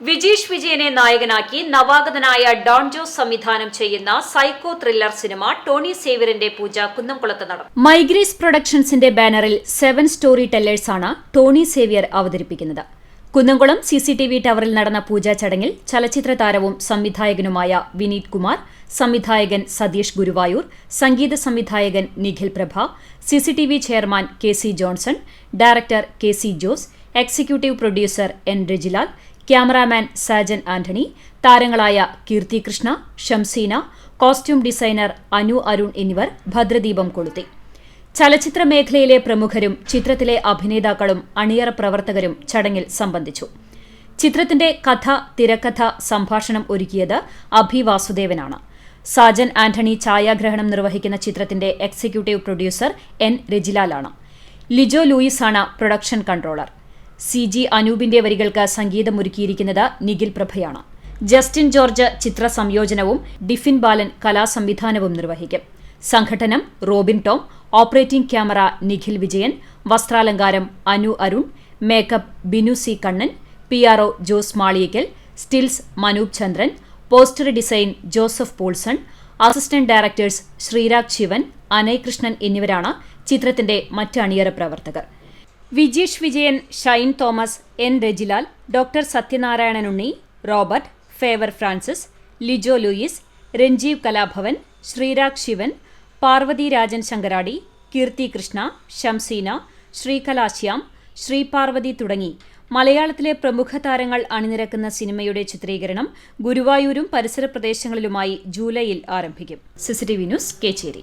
വിജീഷ് വിജയനെ നായകനാക്കി നവാഗതനായ ഡോൺ ജോസ് സംവിധാനം ചെയ്യുന്ന സൈക്കോ ത്രില്ലർ സിനിമ ടോണി സേവ്യറിന്റെ പൂജ കുന്നംകുളത്ത് നടന്നു മൈഗ്രേസ് പ്രൊഡക്ഷൻസിന്റെ ബാനറിൽ സെവൻ സ്റ്റോറി ടെല്ലേഴ്സ് ആണ് ടോണി സേവിയർ അവതരിപ്പിക്കുന്നത്. Kunnamkulam C C T V ടവറിൽ നടന്ന പൂജാ ചടങ്ങിൽ ചലച്ചിത്ര താരവും സംവിധായകനുമായ വിനീത് കുമാർ സംവിധായകൻ സതീഷ് ഗുരുവായൂർ സംഗീത സംവിധായകൻ Nikhil Prabha C C T V chairman K C Johnson director K C Jose executive producer N Rajilal cameraman Sajan Antony താരങ്ങളായ കീർത്തി കൃഷ്ണ ഷംസീന കോസ്റ്റ്യൂം ഡിസൈനർ അനു അരുൺ എന്നിവർ ഭദ്രദീപം കൊളുത്തി. ചലച്ചിത്ര മേഖലയിലെ പ്രമുഖരും ചിത്രത്തിലെ അഭിനേതാക്കളും അണിയറ പ്രവർത്തകരും ചടങ്ങിൽ സംബന്ധിച്ചു. ചിത്രത്തിന്റെ കഥ തിരക്കഥ സംഭാഷണം ഒരുക്കിയത് അഭി വാസുദേവനാണ്. സാജൻ ആന്റണി ഛായാഗ്രഹണം നിർവഹിക്കുന്ന ചിത്രത്തിന്റെ എക്സിക്യൂട്ടീവ് പ്രൊഡ്യൂസർ എൻ. രജിലാലാണ്. ലിജോ ലൂയിസാണ് പ്രൊഡക്ഷൻ കൺട്രോളർ. സി ജി അനൂപിന്റെ വരികൾക്ക് സംഗീതമൊരുക്കിയിരിക്കുന്നത് നിഖിൽ പ്രഭയാണ്. ജസ്റ്റിൻ ജോർജ് ചിത്ര സംയോജനവും ഡിഫിൻ ബാലൻ കലാസംവിധാനവും നിർവഹിക്കും. സംഘടനം Robin Tom operating camera Nikhil Vijayan വസ്ത്രാലങ്കാരം Anu Arun makeup Binu C Kannan P R O Jose Maliyakkal stills Manoop Chandran poster design Joseph Paulson assistant directors Sreerag Sivan Anay Krishnan എന്നിവരാണ് ചിത്രത്തിന്റെ മറ്റ് അണിയറ പ്രവർത്തകർ. വിജീഷ് വിജയൻ ഷൈൻ തോമസ് എൻ രജിലാൽ ഡോക്ടർ സത്യനാരായണൻ ഉണ്ണി റോബർട്ട് ഫേവർ ഫ്രാൻസിസ് ലിജോ ലൂയിസ് രഞ്ജീവ് കലാഭവൻ ശ്രീരാഗ് ശിവൻ പാർവതി രാജൻ ശങ്കരാടി കീർത്തി കൃഷ്ണ ഷംസീന ശ്രീകലാശ്യാം ശ്രീപാർവതി തുടങ്ങി. മലയാളത്തിലെ പ്രമുഖ താരങ്ങൾ അണിനിരക്കുന്ന സിനിമയുടെ ചിത്രീകരണം ഗുരുവായൂരും പരിസര പ്രദേശങ്ങളിലുമായി ജൂലൈയിൽ ആരംഭിക്കും. CCTV news Kechery.